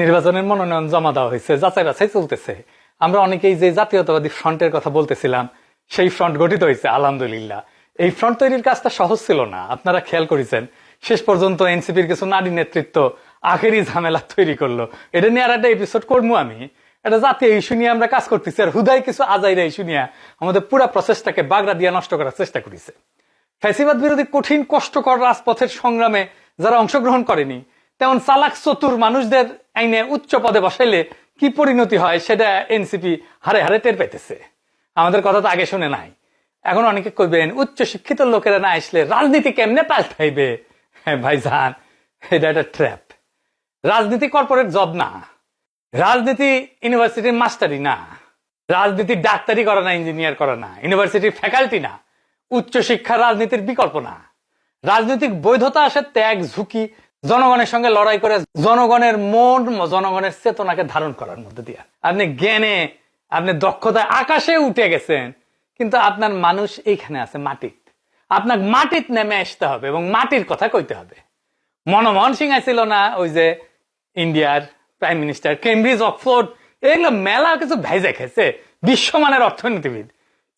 নির্বাচনের মনোনয়ন জমা দেওয়া হয়েছে, যাচাই বাছাই চলতেছে। আমরা অনেকেই যে জাতীয়তাবাদী ফ্রন্টের কথা বলতেছিলাম, সেই ফ্রন্ট গঠিত হয়েছে, আলহামদুলিল্লাহ। এই ফ্রন্ট তৈরির কাজটা সহজ ছিল না, আপনারা খেয়াল করেছেন। শেষ পর্যন্ত এনসিপির কিছু নারী নেতৃত্ব আখেরি ঝামেলা তৈরি করল। এটা নিয়ে আর একটা এপিসোড করব আমি। এটা জাতীয় ইস্যু নিয়ে আমরা কাজ করতেছি, আর হুদাই কিছু আজাইরা ইস্যু নিয়ে আমাদের পুরা প্রসেসটাকে বাগড়া দিয়ে নষ্ট করার চেষ্টা করেছে। ফ্যাসিবাদ বিরোধী কঠিন, কষ্টকর রাজপথের সংগ্রামে যারা অংশগ্রহণ করেনি তেমন চালাক চতুর মানুষদের আইনে উচ্চ পদে বসাইলে কি পরিণতি হয় সেটা এনসিপি হারে হারে টের পাইতেছে। আমাদের কথা তো আগে শুনে নাই। এখন অনেকে কইবেন, উচ্চ শিক্ষিত লোকেরা না আসলে রাজনীতি কেমনে পাল্টাইবে? হ্যাঁ ভাইজান, এটা একটা ট্র্যাপ রাজনীতি কর্পোরেট জব না। রাজনীতি ইউনিভার্সিটির মাস্টারি না। রাজনীতি ডাক্তারি করা না ইঞ্জিনিয়ার করা না। ইউনিভার্সিটির ফ্যাকাল্টি না। উচ্চশিক্ষা রাজনীতির বিকল্প না। রাজনৈতিক বৈধতা আসে ত্যাগ, ঝুঁকি জনগণের সঙ্গে লড়াই করে জনগণের মন, জনগণের চেতনাকে ধারণ করার মধ্যে দিয়ে। আপনি জ্ঞানে, আপনি দক্ষতায় আকাশে উঠে গেছেন, কিন্তু আপনার মানুষ এইখানে আছে মাটিত। আপনার মাটিত নেমে আসতে হবে এবং মাটির কথা কইতে হবে। মনমোহন সিং ছিল না, ওই যে ইন্ডিয়ার প্রাইম মিনিস্টার, কেমব্রিজ, অক্সফোর্ড, এগুলো মেলা কিছু ভেজে খেয়েছে, বিশ্বমানের অর্থনীতিবিদ।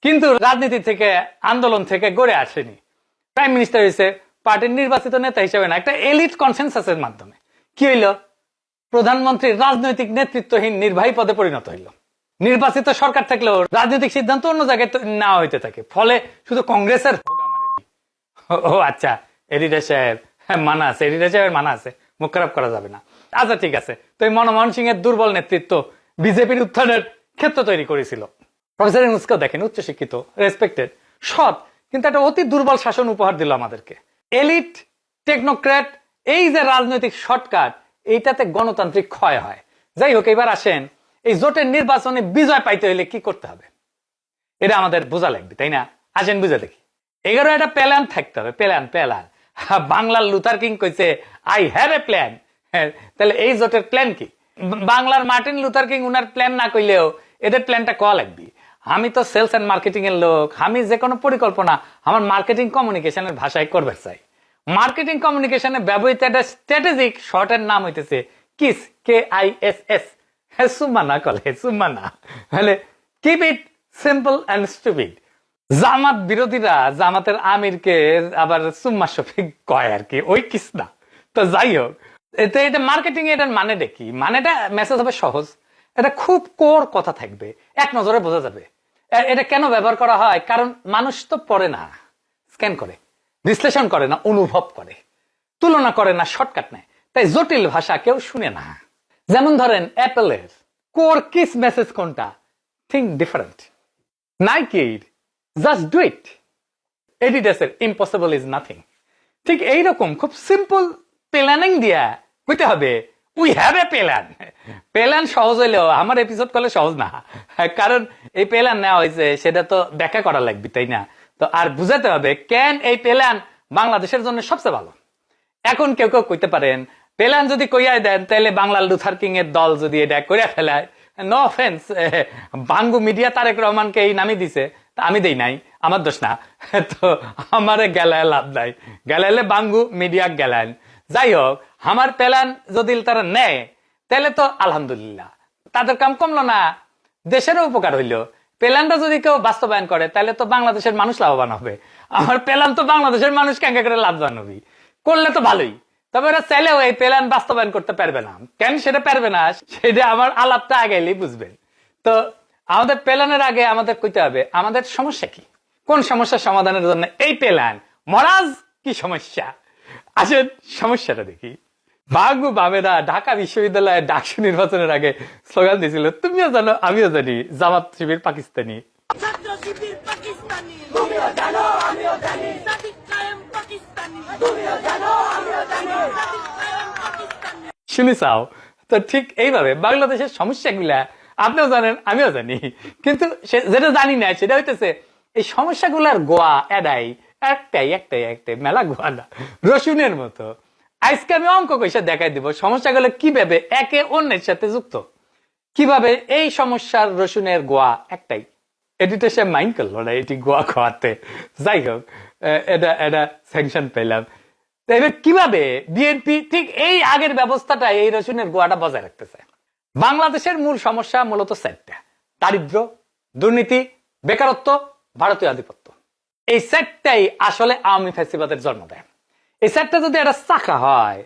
কিন্তু রাজনীতি থেকে, আন্দোলন থেকে গড়ে আসেনি। প্রাইম মিনিস্টার হয়েছে পার্টির নির্বাচিত নেতা হিসেবে না, একটা এলিট কনসেনসাসের মাধ্যমে। কি হইল? প্রধানমন্ত্রীর রাজনৈতিক নেতৃত্বহীন নির্বাহী পদে পরিণত হইল। নির্বাচিত সরকার থাকলেও রাজনৈতিক সিদ্ধান্ত অন্য জায়গায় নেওয়া হইতে থাকে। ফলে শুধু কংগ্রেসের ও- আচ্ছা এডিটার সাহেব। হ্যাঁ মানা আছে এডিটার সাহেবের মানা আছে। মুখ খারাপ করা যাবে না। আচ্ছা ঠিক আছে। তো এই মনমোহন সিং এর দুর্বল নেতৃত্ব বিজেপির উত্থানের ক্ষেত্র তৈরি করেছিল। প্রফেসর ইউনুসকেও দেখেন, উচ্চশিক্ষিত রেসপেক্টেড সৎ, কিন্তু একটা অতি দুর্বল শাসন উপহার দিল আমাদেরকে। এলিট, টেকনোক্র্যাট, এই যে রাজনৈতিক শর্টকাট, এইটাতে গণতান্ত্রিক ক্ষয় হয়। যাই হোক, এবার আসেন, এই জোটের নির্বাচনে বিজয় পাইতে হইলে কি করতে হবে? এটা আমাদের বোঝা লাগবে, তাই না? আসেন, বুঝে দেখি। এগারো একটা প্ল্যান থাকতে হবে, প্ল্যান প্ল্যান। বাংলার লুথার কিং কইছে, আই হ্যাভ এ প্ল্যান। তাহলে এই জোটের প্ল্যান কি? বাংলার মার্টিন লুথার কিং, উনার প্ল্যান না কইলেও এদের প্ল্যানটা কয়া লাগবে? আমি তো সেলস এন্ড মার্কেটিং এর লোক। আমি যে কোনো পরিকল্পনা, আমার মার্কেটিং কমিউনিকেশনের ভাষায় করবে চাই। মার্কেটিং কমিউনিকেশনে ব্যবহৃত একটা স্ট্র্যাটেজিক শর্টের নাম হইতেছে KISS K I S S না keep it simple and stupid Jamaat বিরোধীরা জামাতের আমিরকে আবার সুম্মা শফিক কয় আর কি, ওই কিস না। তো যাই হোক, এতে এটা মার্কেটিং এটার মানেটা কি? মানেটা মেসেজ হবে সহজ। এটা খুব কোর কথা থাকবে। এক নজরে বোঝা যাবে। এটা কেন ব্যবহার করা হয়? কারণ মানুষ তো পড়ে না। স্ক্যান করে, বিশ্লেষণ করে না, অনুভব করে। তুলনা করে না, শর্টকাট নেয়। তাই জটিল ভাষা কেউ শুনে না। যেমন ধরেন, অ্যাপেলের কোর কিস মেসেজ কোনটা? Think different. নাইকির, just do it. এডিডাসের, ইম্পসিবল ইজ নাথিং। ঠিক এইরকম, খুব সিম্পল প্ল্যানিং দিয়া হইতে হবে we have a plan plan সহজ হইলেও, আমার এপিসোড করলে সহজ না। কারণ এই প্ল্যান নেওয়া হয়েছে, সেটা তো ব্যাখ্যা করা লাগবে, তাই না? তো আর বুঝাতে হবে কেন এই প্ল্যান বাংলাদেশের জন্য সবচেয়ে ভালো? এখন কেউ কেউ কইতে পারেন প্ল্যান যদি কইয়াই দেন তাহলে বাংলার লুথার কিং এর দল যদি এটা কইরা ফেলায় নো অফেন্স বাঙ্গু মিডিয়া তারেক রহমানকে এই নামই দিছে, তা আমি দেই নাই, আমার দোষ না। তো আমারে গেলায় লাভ নাই। গেলাইলে বাঙ্গু মিডিয়া গেলাইন। যাই হোক আমার প্ল্যান যদি তারা নেয়, তাহলে তো আলহামদুলিল্লাহ। তাদের কাম কমলো না। দেশেরও উপকার হইল। প্ল্যানটা যদি কেউ বাস্তবায়ন করে, তাহলে তো বাংলাদেশের মানুষ লাভবান হবে। আমার প্ল্যান তো বাংলাদেশের মানুষ ক্যাঙ্কা করে লাভবান হবে করলে তো ভালোই। তবে ওরা চাইলেও এই প্ল্যান বাস্তবায়ন করতে পারবে না। কেন সেটা পারবে না, সেটা আমার আলাপটা আগেলেই বুঝবেন। তো আমাদের প্ল্যানের আগে আমাদের কইতে হবে, আমাদের সমস্যা কি? কোন সমস্যার সমাধানের জন্য এই প্ল্যান মরাজ কি সমস্যা? আসেন সমস্যাটা দেখি। বাগু বামেরা ঢাকা বিশ্ববিদ্যালয়ে ডাকসু নির্বাচনের আগে স্লোগান দিয়েছিল তুমিও জানো আমিও জানি জামাত শিবির পাকিস্তানি। শুনি চাও তো ঠিক এইভাবে বাংলাদেশের সমস্যাগুলা আপনিও জানেন আমিও জানি। কিন্তু সে- যেটা জানি না সেটা হইতেছে এই সমস্যাগুলার গোয়া এডাই একটাই একটাই একটাই মেলা গোয়া না রসুনের মতো। আজকে আমি অঙ্ক কইসা দেখাই দিব। সমস্যাগুলো কীভাবে একে অন্যের সাথে যুক্ত? কীভাবে এই সমস্যার রসুনের গোয়া একটাই? এটিতে সে মাইন্ড করল না, এটি গোয়া খাওয়াতে। যাই হোক এটা এটা স্যাংশন পেলাম। এবার কীভাবে বিএনপি ঠিক এই আগের ব্যবস্থাটা এই রসুনের গোয়াটা বজায় রাখতেছে বাংলাদেশের মূল সমস্যা মূলত চারটা দারিদ্র, দুর্নীতি, বেকারত্ব, ভারতীয় আধিপত্য। এই সেটটাই আসলে আওয়ামী ফ্যাসিবাদের জন্ম দেয়। এই সেটটা যদি একটা চাকা হয়,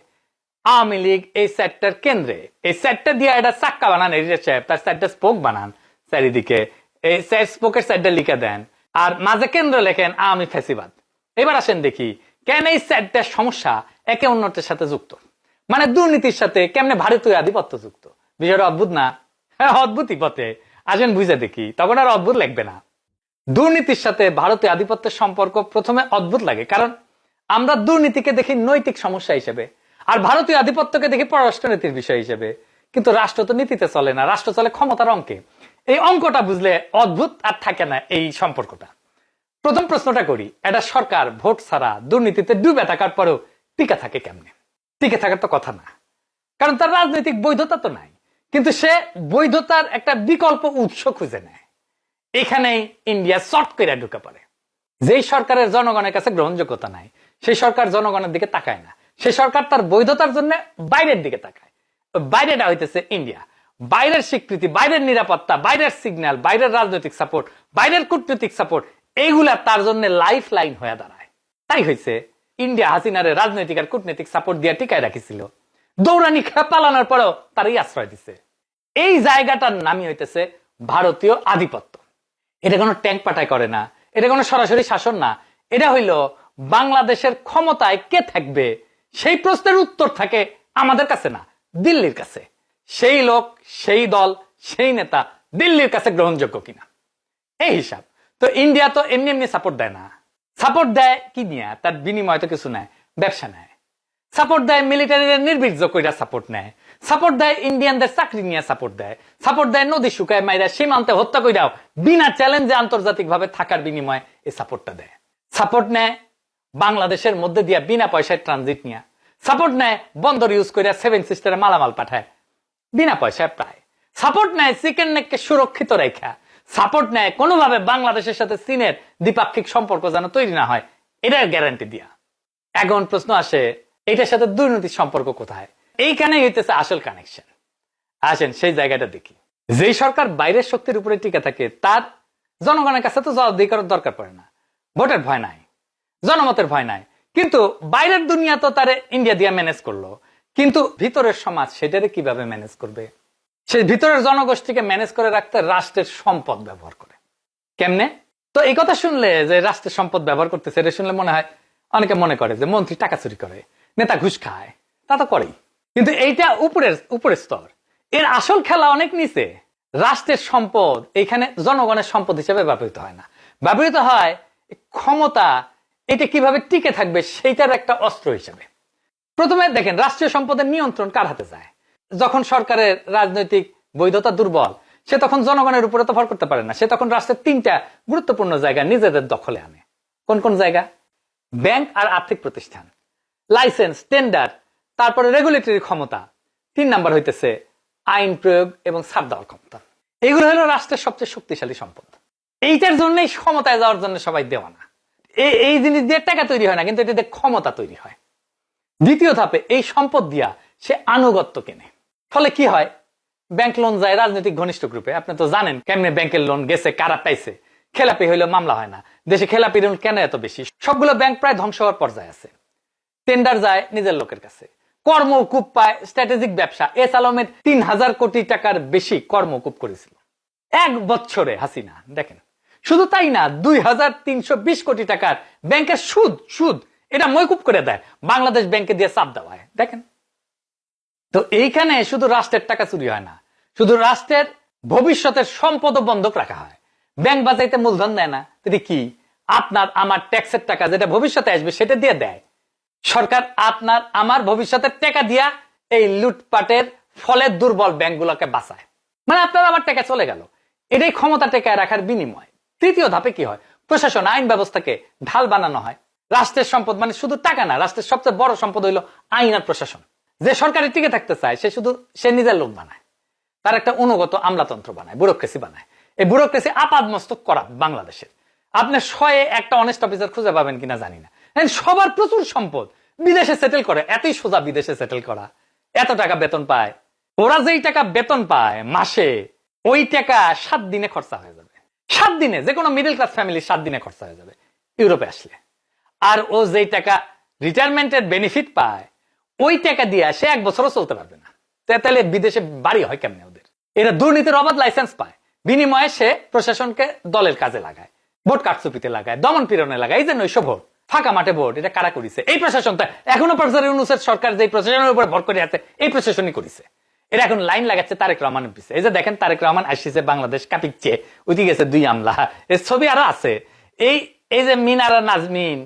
আওয়ামী লীগ এই সেটটার কেন্দ্রে। এই সেটটা দিয়ে একটা চাক্কা বানান এডিটর সাহেব তার সেটটা স্পোক বানান চারিদিকে। এই স্পোকের সাইডটা লিখে দেন। আর মাঝে কেন্দ্র লেখেন আওয়ামী ফ্যাসিবাদ। এবার আসেন দেখি, কেন এই সেটটার সমস্যা একে অন্যটির সাথে যুক্ত? মানে দুর্নীতির সাথে কেমনে ভারতীয় আধিপত্য যুক্ত? বিষয়টা অদ্ভুত না? হ্যাঁ অদ্ভুতই পথে আসেন বুঝে দেখি, তখন আর অদ্ভুত লাগবে না। দুর্নীতির সাথে ভারতীয় আধিপত্যের সম্পর্ক প্রথমে অদ্ভুত লাগে। কারণ আমরা দুর্নীতিকে দেখি নৈতিক সমস্যা হিসেবে, আর ভারতীয় আধিপত্যকে দেখি পররাষ্ট্রনীতির বিষয় হিসেবে। কিন্তু রাষ্ট্র তো নীতিতে চলে না, রাষ্ট্র চলে ক্ষমতার অঙ্কে। এই অঙ্কটা বুঝলে অদ্ভুত আর থাকে না এই সম্পর্কটা। প্রথম প্রশ্নটা করি একটা সরকার ভোট ছাড়া দুর্নীতিতে ডুবে থাকার পরেও টিকে থাকে কেমনে? টিকে থাকার তো কথা না। কারণ তার রাজনৈতিক বৈধতা তো নাই, কিন্তু সে বৈধতার একটা বিকল্প উৎস খুঁজে নেয়। এখানেই ইন্ডিয়া শর্ট করে ঢুকে পড়ে। যেই সরকারের জনগণের কাছে গ্রহণযোগ্যতা নাই সেই সরকার জনগণের দিকে তাকায় না। সেই সরকার তার বৈধতার জন্য বাইরের দিকে তাকায়। বাইরেটা হইতেছে ইন্ডিয়া বাইরের স্বীকৃতি, বাইরের নিরাপত্তা, বাইরের সিগন্যাল বাইরের রাজনৈতিক সাপোর্ট বাইরের কূটনৈতিক সাপোর্ট এইগুলা তার জন্য লাইফ লাইন হয়ে দাঁড়ায়। তাই হয়েছে ইন্ডিয়া হাসিনারে রাজনৈতিক আর কূটনৈতিক সাপোর্ট দিয়ে টিকায় রাখিছিল। দৌড়ানি খেলা পালানোর পরেও তারই আশ্রয় দিছে। এই জায়গাটার নামই হইতেছে ভারতীয় আধিপত্য। এটা কোনো ট্যাঙ্ক পাঠায় করে না। এটা কোনো সরাসরি শাসন না। এটা হইল বাংলাদেশের ক্ষমতায় কে থাকবে? সেই প্রশ্নের উত্তর থাকে আমাদের কাছে না, দিল্লির কাছে। সেই লোক, সেই দল, সেই নেতা দিল্লির কাছে গ্রহণযোগ্য কিনা? এই হিসাব। তো ইন্ডিয়া তো এমনি এমনি সাপোর্ট দেয় না। সাপোর্ট দেয় কি নিয়ে? তার বিনিময় তো কিছু নেয়, ব্যবসা নেয়। সাপোর্ট দেয় মিলিটারির নির্বীর্য কইরা সাপোর্ট নেয়। সাপোর্ট দেয় ইন্ডিয়ানদের চাকরি নিয়ে সাপোর্ট দেয়। সাপোর্ট দেয় নদী শুকায় মাইরা সীমান্তে হত্যা কইরাও বিনা চ্যালেঞ্জে আন্তর্জাতিক ভাবে থাকার বিনিময়ে এই সাপোর্টটা দেয়। সাপোর্ট নেয় বাংলাদেশের মধ্যে দিয়া বিনা পয়সায় ট্রানজিট নিয়ে। সাপোর্ট নেয়, বন্দর ইউজ করিয়া সেভেন সিস্টারে মালামাল পাঠায়। বিনা পয়সায় প্রায়। সাপোর্ট নেয় চিকেন নেককে সুরক্ষিত রেখা। সাপোর্ট নেয় কোনোভাবে বাংলাদেশের সাথে চীনের দ্বিপাক্ষিক সম্পর্ক যেন তৈরি না হয়। এটার গ্যারান্টি দিয়া। এখন প্রশ্ন আসে, এটার সাথে দুর্নীতির সম্পর্ক কোথায়? এইখানেই হইতেছে আসল কানেকশন আসেন সেই জায়গাটা দেখি। যেই সরকার বাইরের শক্তির উপরে টিকে থাকে, তার জনগণের কাছে তো জবাবদিহি করার দরকার পড়ে না। ভোটের ভয় নাই। জনমতের ভয় নাই। কিন্তু বাইরের দুনিয়া তো তারে ইন্ডিয়া দিয়ে ম্যানেজ করল। কিন্তু ভিতরের সমাজ সেটারে কীভাবে ম্যানেজ করবে? সে ভিতরের জনগোষ্ঠীকে ম্যানেজ করে রাখতে রাষ্ট্রের সম্পদ ব্যবহার করে। কেমনে? তো এই কথা শুনলে যে রাষ্ট্রের সম্পদ ব্যবহার করতেছে, এটা শুনলে মনে হয় অনেকে মনে করে যে মন্ত্রী টাকা চুরি করে, নেতা ঘুষ খায়, তা তো করেই। কিন্তু এইটা উপরের উপরের স্তর। এর আসল খেলা অনেক নিচে। রাষ্ট্রের সম্পদ, এখানে জনগণের সম্পদ হিসেবে ব্যবহৃত হয় না। ব্যবহৃত হয় ক্ষমতা এটা কীভাবে টিকে থাকবে সেইটার একটা অস্ত্র হিসেবে। প্রথমে দেখেন, রাষ্ট্রীয় সম্পদের নিয়ন্ত্রণ কার হাতে যায়? যখন সরকারের রাজনৈতিক বৈধতা দুর্বল, সে তখন জনগণের উপরে তো ভর করতে পারে না। সে তখন রাষ্ট্রের তিনটা গুরুত্বপূর্ণ জায়গা নিজেদের দখলে আনে। কোন কোন জায়গা? ব্যাংক আর আর্থিক প্রতিষ্ঠান। লাইসেন্স, টেন্ডার, তারপরে রেগুলেটরি ক্ষমতা। তিন নাম্বার হইতেছে আইন প্রয়োগ এবং ছাড় দেওয়ার ক্ষমতা। এগুলো হলো রাষ্ট্রের সবচেয়ে শক্তিশালী সম্পদ। এইটার জন্যই ক্ষমতায় যাওয়ার জন্য সবাই দেওয়া না এই জিনিস দিয়ে টাকা তৈরি হয় না, কিন্তু এটা দিয়ে ক্ষমতা তৈরি হয়। দ্বিতীয় ধাপে এই সম্পদ দিয়া সে আনুগত্য কেনে। ফলে কি হয়? ব্যাংক লোন যায় রাজনৈতিক ঘনিষ্ঠ গ্রুপে। আপনি তো জানেন কেমনে ব্যাংকের লোন গেছে, কারা পাইছে। খেলাপি হইলে মামলা হয় না। দেশে খেলাপি লোন কেন এত বেশি? সবগুলো ব্যাংক প্রায় ধ্বংস হওয়ার পর্যায়ে আছে। টেন্ডার যায় নিজের লোকের কাছে। কর্মকূপ পায় স্ট্র্যাটেজিক ব্যবসা। এস আলমের তিন হাজার কোটি টাকার বেশি কর্মকূপ করেছিল। এক বছরে হাসিনা, দেখেন। শুধু তাই না, দুই হাজার তিনশো বিশ কোটি টাকার ব্যাংকের সুদ সুদ, এটা ময়কুপ করে দেয়। বাংলাদেশ ব্যাংকে দিয়ে চাপ দেওয়া হয়। দেখেন। তো এইখানে শুধু রাষ্ট্রের টাকা চুরি হয় না, শুধু রাষ্ট্রের ভবিষ্যতের সম্পদ বন্ধক রাখা হয়। ব্যাংক বাজাইতে মূলধন দেয় না। তিনি কি? আপনার আমার ট্যাক্সের টাকা যেটা ভবিষ্যতে আসবে সেটা দিয়ে দেয়। সরকার আপনার আমার ভবিষ্যতের টাকা দিয়া এই লুটপাটের ফলে দুর্বল ব্যাংকগুলোকে বাঁচায়। মানে আপনার আমার টাকা চলে গেল। এটাই ক্ষমতা টেকায় রাখার বিনিময়। তৃতীয় ধাপে কি হয়? প্রশাসন, আইন ব্যবস্থাকে ঢাল বানানো হয়। রাষ্ট্রের সম্পদ মানে শুধু টাকা না, রাষ্ট্রের সবচেয়ে বড় সম্পদ হইল আইন আর প্রশাসন। যে সরকারি টিকে থাকতে চায়, সে শুধু, সে নিজের লোক বানায়। তার একটা অনুগত আমলাতন্ত্র বানায়, ব্যুরোক্রেসি বানায়। এই ব্যুরোক্রেসি আপাদ মস্তক করা বাংলাদেশের। আপনি শয়ে একটা অনেস্ট অফিসার খুঁজে পাবেন কিনা জানি না। সবার প্রচুর সম্পদ। বিদেশে সেটেল করে, এতই সোজা বিদেশে সেটেল করা। এত টাকা বেতন পায়। ওরা যেই টাকা বেতন পায় মাসে, ওই টাকা সাত দিনে খরচা হয়ে যাবে সাত দিনে, যে কোনো মিডল ক্লাস ফ্যামিলি সাত দিনে খরচা হয়ে যাবে, ইউরোপে আসলে। আর ও যেই টাকা রিটায়ারমেন্টের বেনিফিট পায়, ওই টাকা দিয়ে সে এক বছরও চলতে পারবে না। তাহলে বিদেশে বাড়ি হয় কেমনে ওদের? এরা দুর্নীতির অবাধ লাইসেন্স পায়। বিনিময়ে সে প্রশাসনকে দলের কাজে লাগায়, ভোট কারচুপিতে লাগায়, দমন পীড়নে লাগায়, এই যে নৈশ ভোট, ফাঁকা মাঠে ভোট, এটা কারা করিছে? এই প্রশাসনটা এখনও প্রফেসর ইউনুসের সরকার যে প্রশাসনের উপর ভর করে আছে, এই প্রশাসনই করেছে। এরা এখন লাইন লাগাচ্ছে তারেক রহমানের পিছিয়ে এই যে দেখেন, তারেক রহমান আসছে বাংলাদেশ কাঁপিচ্ছে ওইদিকে গেছে দুই আমলা। এর ছবি আরও আছে। এই এই যে মিনারা নাজমিন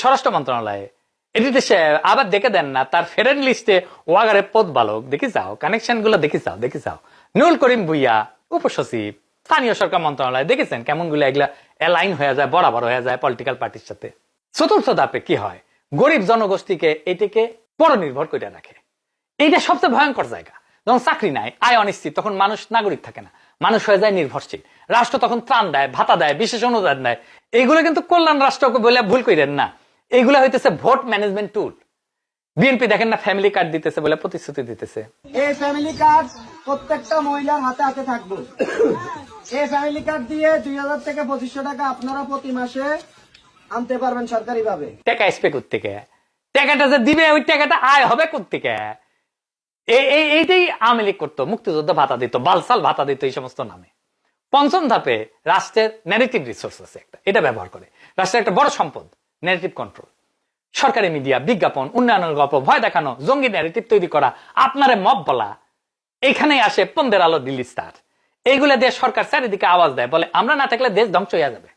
স্বরাষ্ট্র মন্ত্রণালয়ে। এটিতে সে আবার দেখে দেন না, তার ফেরেন লিস্টে ওয়াগারে পদ বালক। দেখি যাও কানেকশনগুলো দেখি যাও দেখি যাও। নুল করিম ভুইয়া, উপসচিব, স্থানীয় সরকার মন্ত্রণালয়। দেখেছেন কেমনগুলো এগুলা অ্যালাইন হয়ে যায়, বরাবর হয়ে যায় পলিটিক্যাল পার্টির সাথে। চতুর্থ ধাপে কি হয়? গরিব জনগোষ্ঠীকে এটিকে পরনির্ভর করে রাখে। এইটা সবচেয়ে ভয়ঙ্কর জায়গা। যখন চাকরি নাই আয় অনিশ্চিত তখন মানুষ নাগরিক থাকে না। মানুষ হয়ে যায় নির্ভরশীল। রাষ্ট্র তখন ত্রাণ দেয় ভাতা দেয় বিশেষ অনুদান দেয়। এইগুলো কিন্তু কল্যাণ রাষ্ট্রকে বলে ভুল করেন না। এইগুলো হইতেছে ভোট ম্যানেজমেন্ট টুল। বিএনপি দেখেন না ফ্যামিলি কার্ড দিতেছে বলে প্রতিশ্রুতি দিতেছে। এই ফ্যামিলি কার্ড প্রত্যেকটা মহিলার হাতে হাতে থাকবে। এই ফ্যামিলি কার্ড দিয়ে দুই হাজার থেকে পঁচিশশো টাকা আপনারা প্রতি মাসে আনতে পারবেন সরকারি ভাবে টাকা আসবে কোথেকে টাকাটা যে দিবে ওই টাকাটা আয় হবে কোথেকে এইটাই আওয়ামী লীগ করতো, মুক্তিযুদ্ধ ভাতা দিত, বালসাল ভাতা দিত এই সমস্ত নামে। পঞ্চম ধাপে রাষ্ট্রের ন্যারেটিভ রিসোর্স আছে একটা, এটা ব্যবহার করে। রাষ্ট্রের একটা বড় সম্পদ ন্যারেটিভ কন্ট্রোল সরকারি মিডিয়া বিজ্ঞাপন, উন্নয়নের গল্প, ভয় দেখানো, জঙ্গি ন্যারেটিভ তৈরি করা, আপনারে মব বলা, এখানেই আসে পন্দের আলো দিল্লি স্টার এইগুলা দিয়ে সরকার চারিদিকে আওয়াজ দেয়, বলে আমরা না থাকলে দেশ ধ্বংস হয়ে যাবে।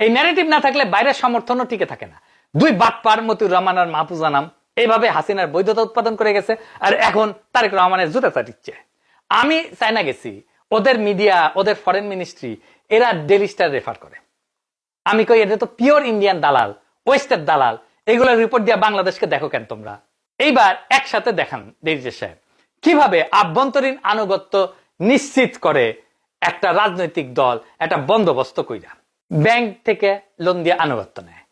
এই ন্যারেটিভ না থাকলে বাইরের সমর্থনও টিকে থাকে না। দুই বাটপার মতিউর রহমান আর মাহফুজা নাম এইভাবে হাসিনার বৈধতা উৎপাদন করে গেছে, আর এখন তারেক রহমানের জুতা চাটিচ্ছে আমি চাইনা গেছি, ওদের মিডিয়া, ওদের ফরেন মিনিস্ট্রি এরা ডেলি স্টার রেফার করে। আমি কই, এটা তো পিওর ইন্ডিয়ান দালাল ওয়েস্টের দালাল, এগুলো রিপোর্ট দিয়ে বাংলাদেশকে দেখো কেন তোমরা? এইবার একসাথে দেখান ডেরিজে সাহেব, কীভাবে আভ্যন্তরীণ আনুগত্য নিশ্চিত করে একটা রাজনৈতিক দল, একটা বন্দোবস্ত কইরা, ব্যাংক থেকে লোন দিয়ে আনুগত্য নেয়,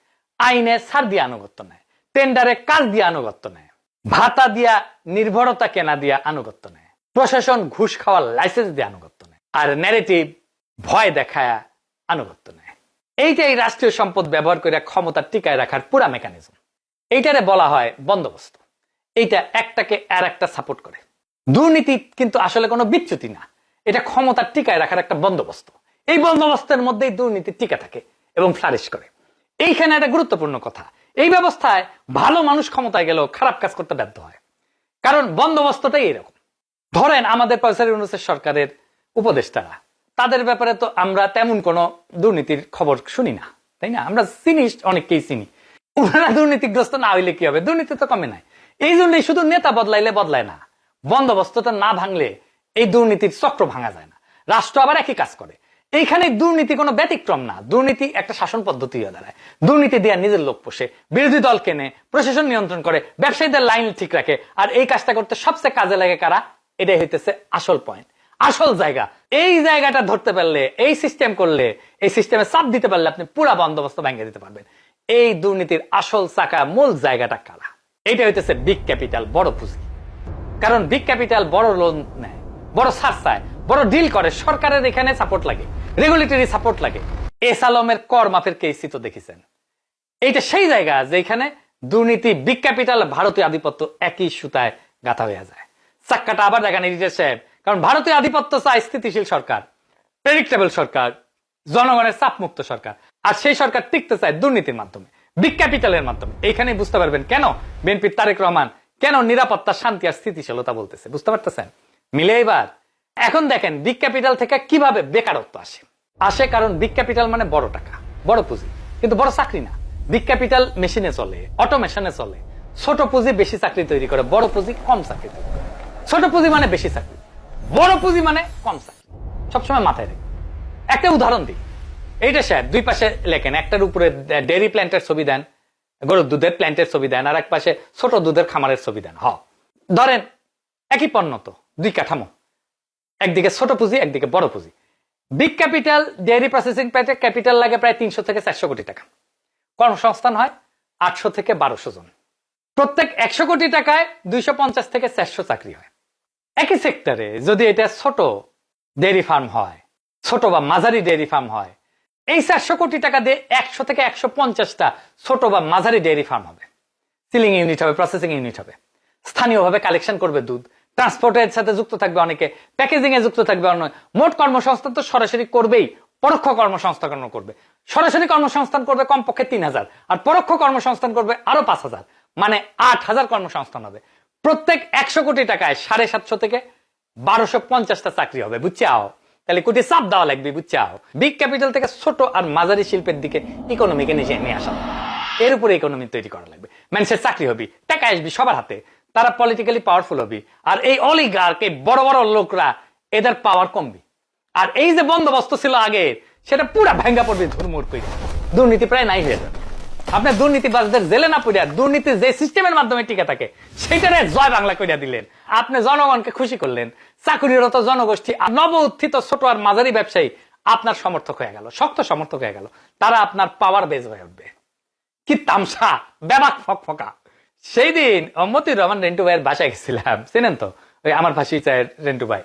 আইনে ছাড় দিয়ে আনুগত্য নেয়। টেন্ডারে কাজ দিয়ে আনুগত্য নেয়, ভাতা দিয়া নির্ভরতা কেনা দিয়া আনুগত্য নেয়, প্রশাসন ঘুষ খাওয়ার লাইসেন্স দিয়ে আনুগত্য নেয়, আর ন্যারেটিভ ভয় দেখায় আনুগত্য নেয়। এইটাই রাষ্ট্রীয় সম্পদ ব্যবহার করে ক্ষমতা টিকায় রাখার পুরা মেকানিজম এইটারে বলা হয় বন্দোবস্ত। এইটা একটাকে আর একটা সাপোর্ট করে। দুর্নীতি কিন্তু আসলে কোনো বিচ্যুতি না। এটা ক্ষমতা টিকায় রাখার একটা বন্দোবস্ত। এই বন্দোবস্তের মধ্যেই দুর্নীতি টিকা থাকে এবং ফ্লারিশ করে। এইখানে একটা গুরুত্বপূর্ণ কথা। এই ব্যবস্থায় ভালো মানুষ ক্ষমতায় গেলেও খারাপ কাজ করতে ব্যর্থ হয়। কারণ বন্দোবস্তটাই এরকম। ধরেন আমাদের পয়সার সরকারের উপদেষ্টারা। তাদের ব্যাপারে তো আমরা তেমন কোনো দুর্নীতির খবর শুনি না, তাই না? আমরা চিনি, অনেককেই চিনি। ওনারা দুর্নীতিগ্রস্ত না হইলে কি হবে? দুর্নীতি তো কমে নাই। এই জন্যই শুধু নেতা বদলাইলে বদলায় না। বন্দোবস্তটা না ভাঙলে এই দুর্নীতির চক্র ভাঙা যায় না। রাষ্ট্র আবার একই কাজ করে। এইখানে দুর্নীতি কোনো ব্যতিক্রম না। দুর্নীতি একটা শাসন পদ্ধতি হয়ে দাঁড়ায়। দুর্নীতি দিয়ে নিজের লোক পোষে, বিরোধী দল কেনে, প্রশাসন নিয়ন্ত্রণ করে, ব্যবসায়ীদের লাইন ঠিক রাখে, আর এই কাজটা করতে সবচেয়ে কাজে লাগে কারা? এটাই হইতেছে আসল পয়েন্ট আসল জায়গা। এই জায়গাটা ধরতে পারলে, এই সিস্টেম করলে, এই সিস্টেমে চাপ দিতে পারলে আপনি পুরা বন্দোবস্ত ভেঙে দিতে পারবেন। এই দুর্নীতির আসল চাকা, মূল জায়গাটা কারা? এইটা হইতেছে বিগ ক্যাপিটাল বড় পুঁজি। কারণ বিগ ক্যাপিটাল বড় লোন নেয়, বড় সার চায়, বড় ডিল করে, সরকারের এখানে সাপোর্ট লাগে। রেগুলেটরি সাপোর্ট লাগে। এস আলমের কর মাফের কেসি তো দেখেছেন। এইটা সেই জায়গা যেখানে দুর্নীতি বিগ ক্যাপিটাল ভারতীয় আধিপত্য একই সুতায় গাথা হয়ে যায়। চাক্কাটা আবার দেখেন এডিটর সাহেব, কারণ ভারতীয় আধিপত্য চায় স্থিতিশীল সরকার প্রেডিক্টেবল সরকার, জনগণের চাপমুক্ত সরকার। আর সেই সরকার টিকতে চায় দুর্নীতির মাধ্যমে বিগ ক্যাপিটালের মাধ্যমে। এইখানেই বুঝতে পারবেন কেন বিএনপির তারেক রহমান, কেন নিরাপত্তা, শান্তি আর স্থিতিশীলতা বলতেছে, বুঝতে পারতেছেন? মিলে এবার এখন দেখেন বিগ ক্যাপিটাল থেকে কীভাবে বেকারত্ব আসে? আসে কারণ বিগ ক্যাপিটাল মানে বড় টাকা, বড় পুঁজি। কিন্তু বড় চাকরি না। বিগ ক্যাপিটাল মেশিনে চলে অটোমেশনে চলে। ছোট পুঁজি বেশি চাকরি তৈরি করে, বড় পুঁজি কম চাকরি তৈরি করে। ছোট পুঁজি মানে বেশি চাকরি, বড় পুঁজি মানে কম চাকরি। সবসময় মাথায় রেখে একটা উদাহরণ দিই। এইটা স্যার, দুই পাশে লেখেন, একটার উপরে ডেয়ারি প্ল্যান্টের ছবি দেন, গরুর দুধের প্ল্যান্টের ছবি দেন, আর এক পাশে ছোট দুধের খামারের ছবি দেন। হ, ধরেন, একই পণ্য তো, দুই কাঠামো। একদিকে ছোট পুঁজি, একদিকে বড় পুঁজি। বিগ ক্যাপিটাল ডেয়ারি প্রসেসিং প্ল্যান্টের ক্যাপিটাল লাগে প্রায় তিনশো থেকে চারশো কোটি টাকা। কর্মসংস্থান হয় আটশো থেকে বারোশো জন। প্রত্যেক একশো কোটি টাকায় দুইশো পঞ্চাশ থেকে চারশো চাকরি হয়। একই সেক্টরে যদি এটা ছোট ডেয়ারি ফার্ম হয়, ছোট বা মাঝারি ডেয়ারি ফার্ম হয়, এই চারশো কোটি টাকা দিয়ে একশো থেকে একশো পঞ্চাশটা ছোট বা মাঝারি ডেয়ারি ফার্ম হবে। সিলিং ইউনিট হবে প্রসেসিং ইউনিট হবে। স্থানীয়ভাবে কালেকশন করবে দুধ ট্রান্সপোর্টের সাথে যুক্ত থাকবে অনেকে প্যাকেজিং এ যুক্ত থাকবে অনেক মোট কর্মসংস্থান তো সরাসরি করবেই, পরোক্ষ কর্মসংস্থান করবে? সরাসরি কর্মসংস্থান করবে কমপক্ষে তিন হাজার, আর পরোক্ষ কর্মসংস্থান করবে আরও পাঁচ হাজার মানে আট হাজার কর্মসংস্থান হবে। প্রত্যেক একশো কোটি টাকায় সাড়ে সাতশো থেকে বারোশো পঞ্চাশটা চাকরি হবে, বুঝছে আও? তাহলে কোটি চাপ দেওয়া লাগবে, বুঝছে আও? বিগ ক্যাপিটাল থেকে ছোট আর মাঝারি শিল্পের দিকে ইকোনমিকে নিচে নিয়ে আসা এর উপরে ইকোনমি তৈরি করা লাগবে। মানুষের চাকরি হবি, টাকা আসবি সবার হাতে। তারা পলিটিক্যালি পাওয়ারফুল হবি। আর এই অলিগার্ক এই বড় বড় লোকরা এদের পাওয়ার কমবি। আর এই যে বন্দোবস্ত ছিল আগে, সেটা পুরা ভেঙ্গা পড়বে ধর্মুর করে দুর্নীতি প্রায় নাই হয়ে যাবে। আপনার দুর্নীতিবাজদের জেলে না পড়িয়া দুর্নীতি যে সিস্টেমের মাধ্যমে টিকে থাকে, সেটারে জয় বাংলা করিয়া দিলেন। আপনি জনগণকে খুশি করলেন। চাকুরিরত জনগোষ্ঠী আর নব উত্থিত ছোট আর মাঝারি ব্যবসায়ী আপনার সমর্থক হয়ে গেল, শক্ত সমর্থক হয়ে গেল। তারা আপনার পাওয়ার বেজ হয়ে উঠবে। কি তামসা ব্যাবাক ফক ফকা সেই দিন মতিউর রহমান রেন্টু ভাইয়ের বাসায় গেছিলাম। চেনেন তো? ওই আমার ফাঁসি চায়ের রেন্টু ভাই।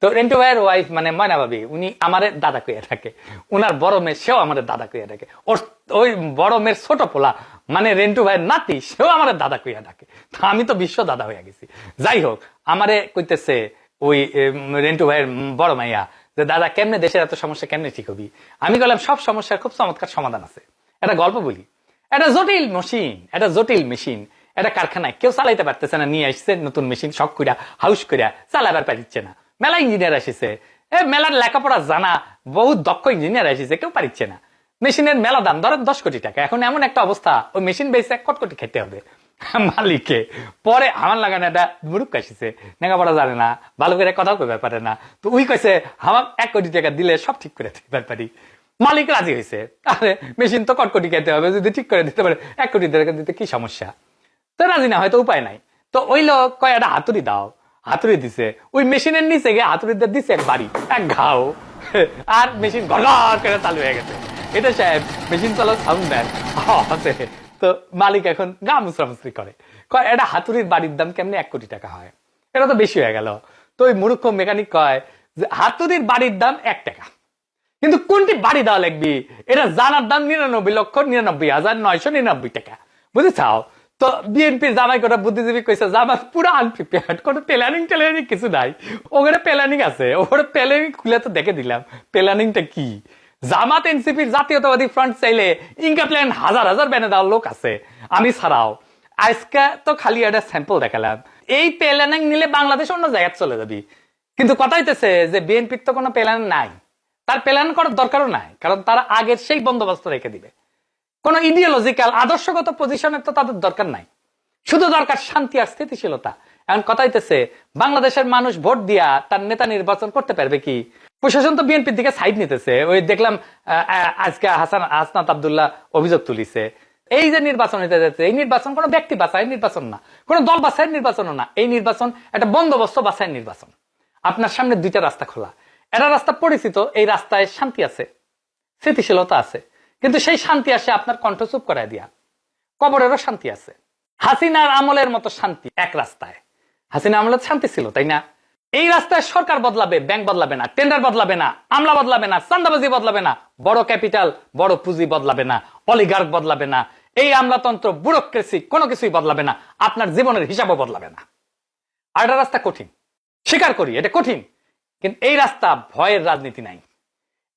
তো রেন্টু ভাইয়ের ওয়াইফ মানে ময়না ভাবি, উনি আমারে দাদা কইয়া থাকে। উনার বড় মেয়ে, সেও আমাদের দাদা কইয়া থাকে। ওর ওই বড় মেয়ের ছোট পোলা মানে রেন্টু ভাইয়ের নাতি, সেও আমাদের দাদা কইয়া ডাকে তা আমি তো বিশ্ব দাদা হয়ে গেছি। যাই হোক, আমারে কইতেছে ওই রেন্টু ভাইয়ের বড় মাইয়া যে, দাদা, কেমনে দেশের এত সমস্যা, কেমনে ঠিক হবি? আমি বললাম সব সমস্যার খুব চমৎকার সমাধান আছে। একটা গল্প বলি। একটা জটিল মেশিন একটা জটিল মেশিন একটা কারখানায়। কেউ চালাইতে পারতেছে না, নিয়ে আসছে নতুন মেশিন, শখ কইরা, হাউস কইরা, চালাবার পারিচ্ছে না। মেলা ইঞ্জিনিয়ার আসিছে। এ মেলার লেখাপড়া জানা, বহুত দক্ষ ইঞ্জিনিয়ার আসিছে, কেউ পারিচ্ছে না। মেশিনের মেলা দাম ধরেন দশ কোটি টাকা। এখন এমন একটা অবস্থা, ওই মেশিন বেসে এক কোটি খেতে হবে। মালিককে পরে আমার লাগানো একটা মুরুখ আসিছে। লেখাপড়া জানে না, ভালো করে কথাও কইতে পারে না। তো উই কইছে, আমার এক কোটি টাকা দিলে সব ঠিক করে দিতে পারি। মালিক রাজি হয়েছে আরে, মেশিন তো কটকটি খেতে হবে, যদি ঠিক করে দিতে পারে, এক কোটি টাকা দিতে কি সমস্যা? তো রাজি না, হয়তো উপায় নাই। তো ওই লোক কয় একটা হাতুড়ি দাও। হাতুড়ি দিছে। ওই মেশিনের নিচে গিয়ে হাতুড়ি দিয়ে দিছে এক বাড়ি, এক ঘাও। আর মেশিন ঘর করে চালু হয়ে গেছে। এটা সাহেব মেশিন চালাও সাউন্ড দেন। তো মালিক এখন গা মুসরামুসরি করে। কয়, এটা হাতুড়ির বাড়ির দাম কেমনি এক কোটি টাকা হয়? এটা তো বেশি হয়ে গেল। তো ওই মূর্খ মেকানিক কয় যে, হাতুড়ির বাড়ির দাম এক টাকা। কিন্তু কোনটি বাড়ি দেওয়া লাগবে এটা জানার দাম নিরানব্বই লক্ষ নিরানব্বই হাজার নয়শো নিরানব্বই টাকা। বুঝেছাও? তো বিএনপির জামাই কটা বুদ্ধিজীবী কইছে জামা পুরো আনপ্রিপেয়ার্ড কোনো প্ল্যানিং ট্যালানিং কিছু নাই। ওখানে প্ল্যানিং আছে ওখানে প্ল্যানিং খুলে তো দেখে দিলাম। প্ল্যানিংটা কি? জামাত এনসিপির জাতীয়তাবাদী ফ্রন্ট চাইলে ইনকা প্ল্যান হাজার হাজার ব্যানে দেওয়ার লোক আছে। আমি ছাড়াও আজকে তো খালি একটা স্যাম্পল দেখালাম। এই প্ল্যানিং নিলে বাংলাদেশ অন্য জায়গায় চলে যাবি। কিন্তু কথা হইতেছে যে বিএনপির তো কোনো প্ল্যান নাই। তার প্ল্যান করার দরকারও নাই। কারণ তারা আগের সেই বন্দোবস্ত রেখে দিবে। কোন ইডিওলজিক্যাল আদর্শগত পজিশনের তো তাদের দরকার নাই। শুধু দরকার শান্তি আর স্থিতিশীলতা। এখন কথা হইতেছে, বাংলাদেশের মানুষ ভোট দিয়া তার নেতা নির্বাচন করতে পারবে কি? প্রশাসন তো বিএনপির দিকে সাইড নিতেছে। ওই দেখলাম আজকে হাসান, হাসনাত আবদুল্লাহ অভিযোগ তুলিছে। এই যে নির্বাচন হইতে যাচ্ছে, এই নির্বাচন কোনো ব্যক্তি বাছাই নির্বাচন না। কোনো দল বাছাই নির্বাচনও না। এই নির্বাচন একটা বন্দোবস্ত বাছাই নির্বাচন। আপনার সামনে দুইটা রাস্তা খোলা। একটা রাস্তা পরিচিত, এই রাস্তায় শান্তি আছে, স্থিতিশীলতা আছে। কিন্তু সেই শান্তি আসে আপনার কণ্ঠ চুপ দিয়া। কবরেরও শান্তি আছে। হাসিনার আমলের মতো শান্তি এক রাস্তায়। হাসিনা আমলের শান্তি ছিল, তাই না? এই রাস্তায় সরকার বদলাবে, ব্যাংক বদলাবে না, টেন্ডার বদলাবে না, আমলা বদলাবে না চান্দাবাজি বদলাবে না, বড় ক্যাপিটাল, বড় পুঁজি বদলাবে না, অলিগার্ক বদলাবে না, এই আমলাতন্ত্র, ব্যুরোক্রেসি কোনো কিছুই বদলাবে না, আপনার জীবনের হিসাবও বদলাবে না। আর একটা রাস্তা কঠিন। স্বীকার করি, এটা কঠিন। কিন্তু এই রাস্তা ভয়ের রাজনীতি নাই।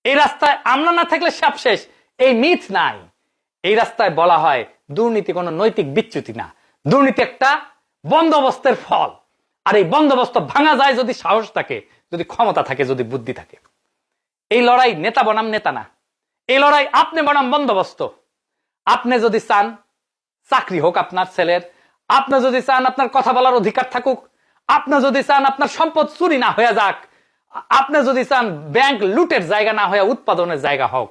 এই রাস্তায় আমলা না থাকলে সব শেষ এই মিথ নাই। এই রাস্তায় বলা হয় দুর্নীতি কোনো নৈতিক বিচ্যুতি না। দুর্নীতি একটা বন্দোবস্তের ফল। আর এই বন্দোবস্ত ভাঙা যায় যদি সাহস থাকে, যদি ক্ষমতা থাকে, যদি বুদ্ধি থাকে। এই লড়াই নেতা বনাম নেতা না। এই লড়াই আপনি বনাম বন্দোবস্ত। আপনি যদি চান চাকরি হোক আপনার ছেলের, আপনি যদি চান আপনার কথা বলার অধিকার থাকুক, আপনি যদি চান আপনার সম্পদ চুরি না হয়ে যাক, আপনি যদি চান ব্যাংক লুটের জায়গা না হয়ে উৎপাদনের জায়গা হোক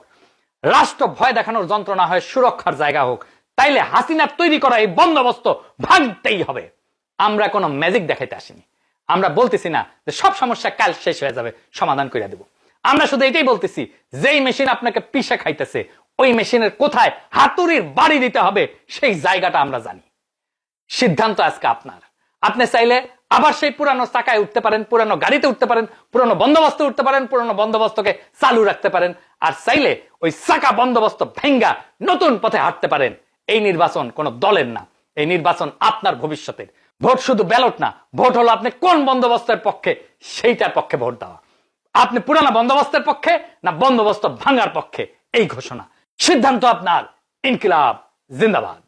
রাষ্ট্র ভয় দেখানোর যন্ত্র না হয়ে, সুরক্ষার জায়গা হোক। তাইলে হাসিনার তৈরি করা এই বন্দোবস্ত ভাঙতেই হবে। আমরা কোনো ম্যাজিক দেখাইতে আসিনি। আমরা বলতেছি না যে সব সমস্যা কাল শেষ হয়ে যাবে, সমাধান করে দেব। আমরা শুধু এটাই বলতেছি, যেই মেশিন আপনাকে পিসা খাইতেছে, ওই মেশিনের কোথায় হাতুড়ির বাড়ি দিতে হবে, সেই জায়গাটা আমরা জানি। সিদ্ধান্ত আজকে আপনার। আপনি চাইলে আবার সেই পুরানো চাকায় উঠতে পারেন, পুরানো গাড়িতে উঠতে পারেন, পুরানো বন্দোবস্তে উঠতে পারেন, পুরানো বন্দোবস্তকে চালু রাখতে পারেন, আর চাইলে ওই চাকা বন্দোবস্ত ভেঙ্গা নতুন পথে হাঁটতে পারেন। এই নির্বাচন কোন দলের না, এই নির্বাচন আপনার ভবিষ্যতের। ভোট শুধু ব্যালট না, ভোট হলো আপনি কোন বন্দোবস্তের পক্ষে, সেইটার পক্ষে ভোট দেওয়া। আপনি পুরানা বন্দোবস্তের পক্ষে না বন্দোবস্ত ভাঙার পক্ষে, এই ঘোষণা। সিদ্ধান্ত আপনার, ইনকিলাব, জিন্দাবাদ।